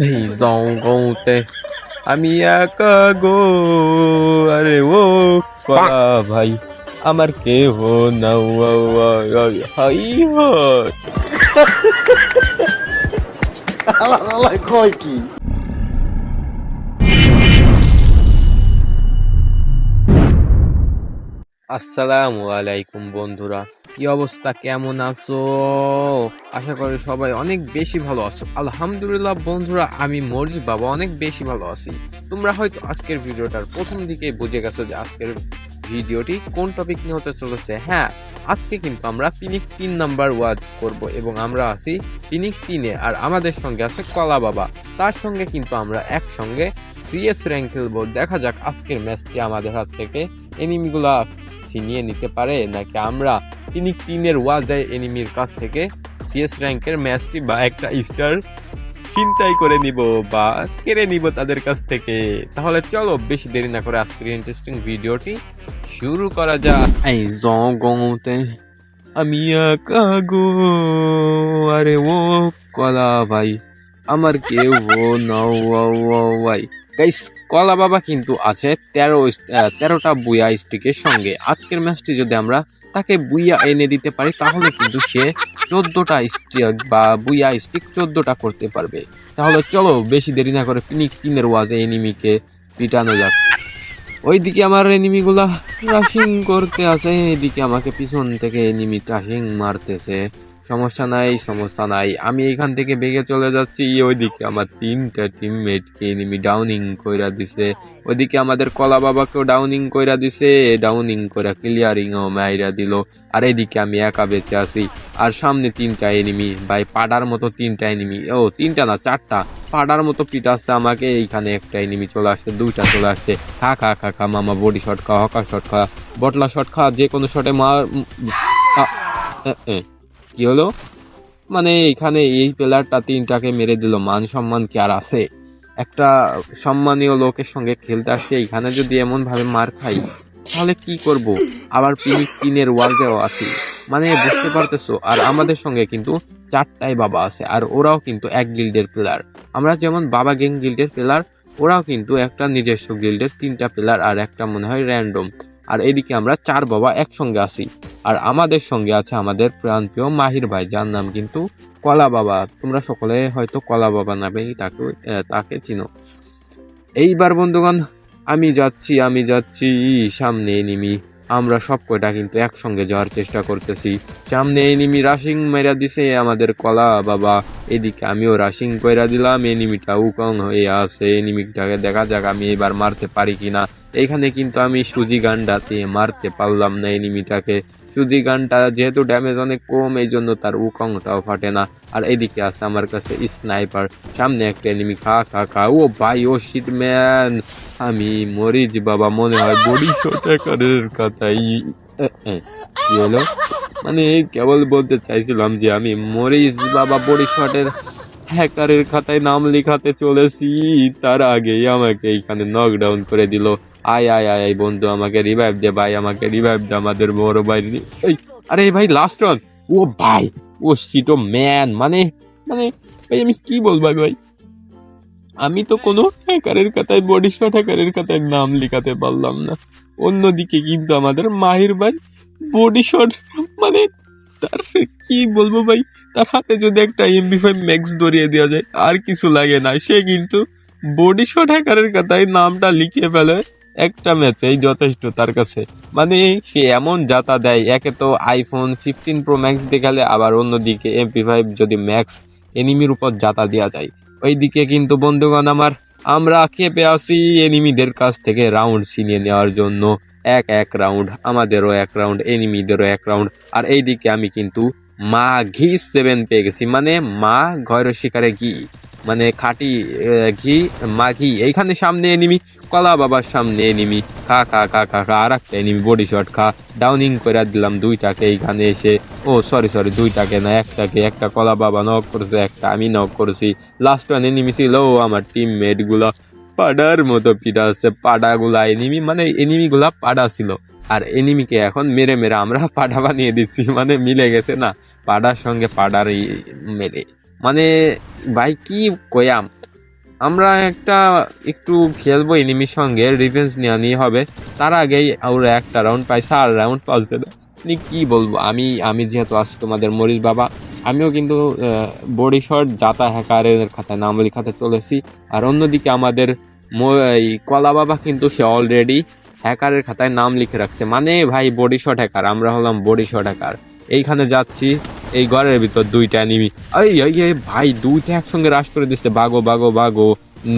এই জঙ্গলতে আমি একা গো আরে ও কলা ভাই আমার কেহ না হাই আল্লাহ কয় কি আসসালামু আলাইকুম বন্ধুরা কি অবস্থা? কেমন আছো? আশা করি সবাই অনেক বেশি ভালো আছো। আলহামদুলিল্লাহ বন্ধুরা, আমি মরিজ বাবা অনেক বেশি ভালো আছি। তোমরা হয়তো আজকের ভিডিওটার প্রথম দিকে বুঝে গেছো যে আজকের ভিডিওটি কোন টপিক নিয়ে হতে চলেছে। হ্যাঁ আজকে কিন্তু আমরা পিনিক তিন নাম্বার ওয়াজ করব এবং আমরা আছি পিনিক তিনে আর আমাদের সঙ্গে আছে কলা বাবা। তার সঙ্গে কিন্তু আমরা একসঙ্গে সিএস র্যাঙ্ক খেলব। দেখা যাক আজকের ম্যাচটি আমাদের হাত থেকে এনিমিগুলা ছিনিয়ে নিতে পারে নাকি আমরা তিনি তিনের ওয়াজায় এনিমির কাছ থেকে সিএস র্যাঙ্কের ম্যাচটি বা একটা স্টার চিন্তাই করে নিব বা কেড়ে নিব তাদের কাছ থেকে। তাহলে চলো বেশি দেরি না করে আজকের ইন্টারেস্টিং ভিডিওটি শুরু করা যাক। এই জগতে আমি একা গো। আরে ও কলা ভাই, আমার কেউ নাও ভাই। গাইস কলা বাবা কিন্তু আছে তেরো, তেরোটা বুয়া স্টিকের সঙ্গে। আজকের ম্যাচটি যদি আমরা তাকে বুইয়া এনে দিতে পারি, তাহলে কিন্তু সে চোদ্দটা স্টিক বা বুইয়া স্টিক চোদ্দটা করতে পারবে। তাহলে চলো, বেশি দেরি না করে পিনিক তিনের ওয়াজে এনিমিকে পিটানো যাক। ওইদিকে আমার এনিমিগুলা রাশিং করতে আছে এদিকে আমাকে পিছন থেকে এনিমি টাশিং মারতেছে। সমস্যা নাই সমস্যা নাই। আমি এখান থেকে বেগে চলে যাচ্ছি, ওইদিকে আমার তিনটা টিমমেটকে এনিমি ডাউনিং কইরা দিছে। ওইদিকে আমাদের কলা বাবাকেও ডাউনিং কইরা দিছে ডাউনিং কইরা ক্লিয়ারিং ও মাইরা দিল। আর এদিকে আমি একা বেঁচে আছি। আর সামনে তিনটা এনিমি ভাই পাডার মতো তিনটা এনিমি ও, তিনটা না, চারটা। পাডার মতো পিটাচ্ছে আমাকে, এইখানে একটা এনিমি চলে আসছে, দুইটা চলে আসছে। খা খা খা খা, মামা বডি শট খা হকা শট খা, বটলা শট খা যে কোনো শটে মার কি হলো? মানে এখানে এই প্লেয়ারটা তিনটাকে মেরে দিল, মান সম্মান কি আর আছে? একটা সম্মানীয় লোকের সঙ্গে খেলতে আসছে, এখানে যদি এমন ভাবে মার খাই, তাহলে কি করব? আবার পিনিক তিনের ওয়ার্ল্ডেও আছি। মানে বুঝতে পারতেছো? আর আমাদের সঙ্গে কিন্তু চারটাই বাবা আছে, আর ওরাও কিন্তু এক গিল্ডের প্লেয়ার। আমরা যেমন বাবা গ্যাং গিল্ডের প্লেয়ার, ওরাও কিন্তু একটা নিজস্ব গিল্ডের তিনটা প্লেয়ার আর একটা মনে হয় র্যান্ডম আর এদিকে আমরা চার বাবা একসঙ্গে আছি। আর আমাদের সঙ্গে আছে আমাদের প্রাণপ্রিয় মাহির ভাই, যার নাম কিন্তু কলা বাবা। তোমরা সকলে হয়তো কলা বাবা নামেই তাকে তাকে চিনো। এইবার বন্ধুগণ, আমি যাচ্ছি আমি যাচ্ছি, সামনে এনিমি আমরা সব কয়টা কিন্তু একসঙ্গে যাওয়ার চেষ্টা করতেছি। সামনে এনিমি রাশিং মেরা দিছে আমাদের কলা বাবা। এদিকে আমিও রাশিং কইরা দিলাম এনিমিটা উকং হয়ে আছে। এনিমিটাকে দেখা যাক আমি এবার মারতে পারি কিনা। এখানে কিন্তু আমি সুজি গান্ডাতে মারতে পারলাম না এনিমিটাকে সুজি গানটা যেহেতু ড্যামেজ অনেক কম, এই জন্য তার উকংটাও ফাটে না। আর এদিকে আছে আমার কাছে স্নাইপার সামনে একটা এনিমি খা খা খা। ও ভাই, ও শিট ম্যান আমি মরিচ বাবা, মনে হয় বডি শটাকারের কথাই। কি হলো? মানে কেবল বলতে চাইছিলাম যে আমি মরিচ বাবা বডি শটের হ্যাকারের খাতায় নাম লেখাতে চলেছি। তার আগেই আমাকে এইখানে নকডাউন করে দিল। আয় আয় আয় আয়, বন্ধু, আমাকে রিভাইভ দে ভাই, আমাকে রিভাইভ দে আমাদের বড় ভাই। এই, আরে ভাই লাস্ট রান ও ভাই, ও সিটো ম্যান মানে মানে ভাই, আমি কি বলব ভাই? আমি তো কোনো হ্যাকারের খাতায় বডি শট হ্যাকারের খাতায় নাম লেখাতে পারলাম না। অন্যদিকে কিন্তু আমাদের মাহির ভাই বডি শট মানে তার কি বলব ভাই? তার হাতে যদি একটা এমবি ফাইভ ম্যাক্স ধরিয়ে দেওয়া যায়, আর কিছু লাগে না। সে কিন্তু বডি শট হ্যাকারের কথায় নামটা লিখে ফেলে। একটা ম্যাচেই যথেষ্ট তার কাছে। মানে সে এমন যাতা দেয়, একে তো আইফোন ফিফটিন প্রো ম্যাক্স দেখালে আবার অন্যদিকে এমপি ফাইভ যদি ম্যাক্স এনিমির উপর যাতা দেওয়া যায়। ওইদিকে কিন্তু বন্ধুগণ আমার, আমরা খেপে আসি এনিমিদের কাছ থেকে রাউন্ড ছিনিয়ে নেওয়ার জন্য। এক এক রাউন্ড আমাদেরও এক রাউন্ড এনিমিদেরও এক রাউন্ড আর এইদিকে আমি কিন্তু মা ঘি সেভেন পেয়ে গেছি মানে মা ঘর শিকারে ঘি। মানে খাঁটি ঘি, মা ঘি। এইখানে সামনে এনিমি, কলা বাবার সামনে এনিমি। খা খা খা খা খা, আর একটা এনিমি, বডি শট খা। ডাউনিং করে দিলাম দুইটাকে এইখানে এসে। ও সরি সরি দুইটাকে না, একটাকে। একটা কলা বাবা নক করেছে, একটা আমি নক করেছি। লাস্ট ওয়ান এনিমি ছিল, ও আমার টিমমেটগুলো। পাডার মতো পিটা আছে, পাডাগুলা এনিমি মানে এনিমিগুলা পাডা ছিল। আর এনিমিকে এখন মেরে মেরে আমরা পাডা বানিয়ে দিচ্ছি মানে মিলে গেছে না। পাডার সঙ্গে পাডার মেরে মানে ভাই, কি কয়াম? আমরা একটা একটু খেলব এনিমির সঙ্গে রিভেঞ্জ নেওয়া নিয়ে হবে। তার আগেই ওরা একটা রাউন্ড পাই আর রাউন্ড পাচ্ছে না মানে কি বলব, আমি আমি যেহেতু আছি তোমাদের মরিস বাবা, আমিও কিন্তু বডি শট জাতা হ্যাকারের খাতায় নাম খাতে চলেছি। আর অন্যদিকে আমাদের এই কলা বাবা কিন্তু সে অলরেডি হ্যাকারের খাতায় নাম লিখে রাখছে। মানে ভাই বডি শট হ্যাকার আমরা হলাম বডি শট হ্যাকার এইখানে যাচ্ছি। এই ঘরের ভিতর দুইটা নিমি এই ভাই, দুইটা একসঙ্গে রাশ করে দিচ্ছে। বাগো বাগো বাগো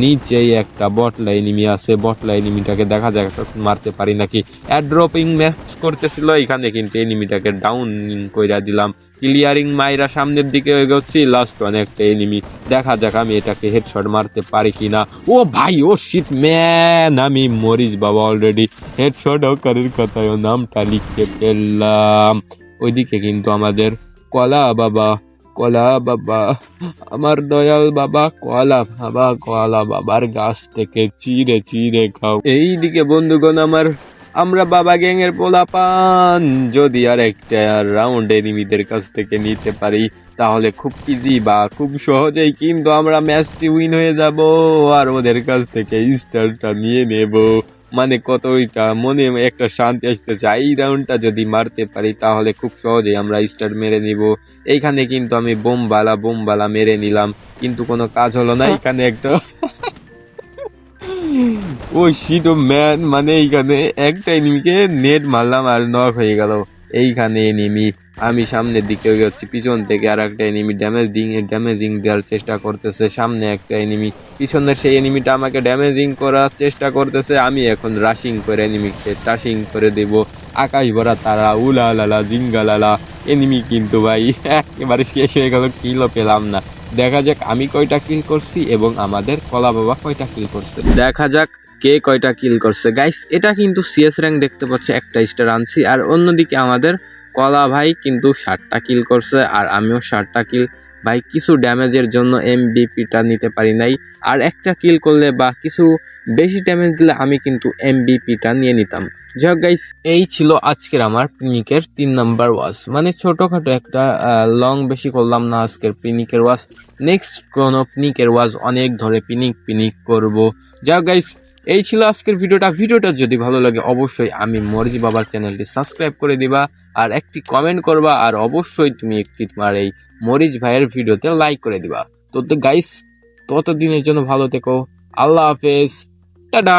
নিচেই একটা বটলা এনিমি আছে। বটলা এনিমিটাকে দেখা যাক মারতে পারি নাকি। অ্যাড্রপিং ম্যাচ করতেছিল। এখানে কিন্তু এনিমিটাকে ডাউন কইরা দিলাম। ক্লিয়ারিং মাইরা সামনের দিকে এগোচ্ছি। লাস্ট অনেকটা এনিমি দেখা যাক আমি এটাকে হেডশট মারতে পারি কি না ও ভাই, ও শীত ম্যান আমি মরিস বাবা অলরেডি হেডশট হকারের কথায় নামটা লিখতে ফেললাম। ওইদিকে কিন্তু আমাদের কলা বাবা কলা বাবা আমার দয়াল বাবা কলা বাবা কলা বাবার গাছ থেকে চিরে চিরে খাও। এইদিকে বন্ধুগণ আমার, আমরা বাবা গ্যাং এর পোলা পান যদি আর একটা রাউন্ড এনিমিদের কাছ থেকে নিতে পারি, তাহলে খুব ইজি বা খুব সহজেই কিন্তু আমরা ম্যাচটি উইন হয়ে যাব। আর ওদের কাছ থেকে স্টারটা নিয়ে নেব। মানে কতইটা মনে একটা শান্তি আসতেছে। এই রাউন্ডটা যদি মারতে পারি, তাহলে খুব সহজেই আমরা স্টার মেরে নিব। এইখানে কিন্তু আমি বোমবালা বোমবালা মেরে নিলাম। কিন্তু কোনো কাজ হলো না এখানে একটা। ওই শিট ম্যান মানে এইখানে একটা এনিমিকে নেট মারলাম আর নক হয়ে গেল। এইখানে এনিমি আমি সামনের দিকে যাচ্ছি। পিছন থেকে আর একটা এনিমি ড্যামেজিং ড্যামেজিং দেওয়ার চেষ্টা করতেছে। সামনে একটা এনিমি পিছনের সেই এনিমিটা আমাকে ড্যামেজিং করার চেষ্টা করতেছে। আমি এখন রাশিং করে এনিমিকে টাশিং করে দেব। আকাশ ভরা তারা উলা লালা জিঙ্গা লালা এনিমি কিন্তু ভাই, একেবারে শেষ হয়ে গেল কিলও পেলাম না। দেখা যাক আমি কয়টা কিল করছি এবং আমাদের কলা বাবা কয়টা কিল করছে। দেখা যাক কে কয়টা কিল করছে? গাইস এটা কিন্তু সিএস র্যাঙ্ক দেখতে পাচ্ছ, একটা স্টার আনছি। আর অন্যদিকে আমাদের কলা ভাই কিন্তু ষাটটা কিল করছে, আর আমিও ষাটটা কিল ভাই, কিছু ড্যামেজের জন্য এমবিপিটা নিতে পারি নাই। আর একটা কিল করলে বা কিছু বেশি ড্যামেজ দিলে আমি কিন্তু এমবিপিটা নিয়ে নিতাম। যাক গাইস এই ছিল আজকের আমার পিনিকের তিন নাম্বার ওয়াজ। মানে ছোটোখাটো একটা লং বেশি করলাম না আজকের পিনিকের ওয়াজ। নেক্সট কোনো পিনিকের ওয়াজ অনেক ধরে পিনিক পিনিক করব। যাক গাইস এই ছিল আজকের ভিডিওটা। ভিডিওটা যদি ভালো লাগে, অবশ্যই আমি মরজি বাবার চ্যানেলটি সাবস্ক্রাইব করে দিবা আর একটি কমেন্ট করবা আর অবশ্যই তুমি একটি তোমার এই মরিচ ভাইয়ের ভিডিওতে লাইক করে দিবা। তো গাইস ততদিনের জন্য ভালো থেকো। আল্লাহ হাফেজ। টাটা।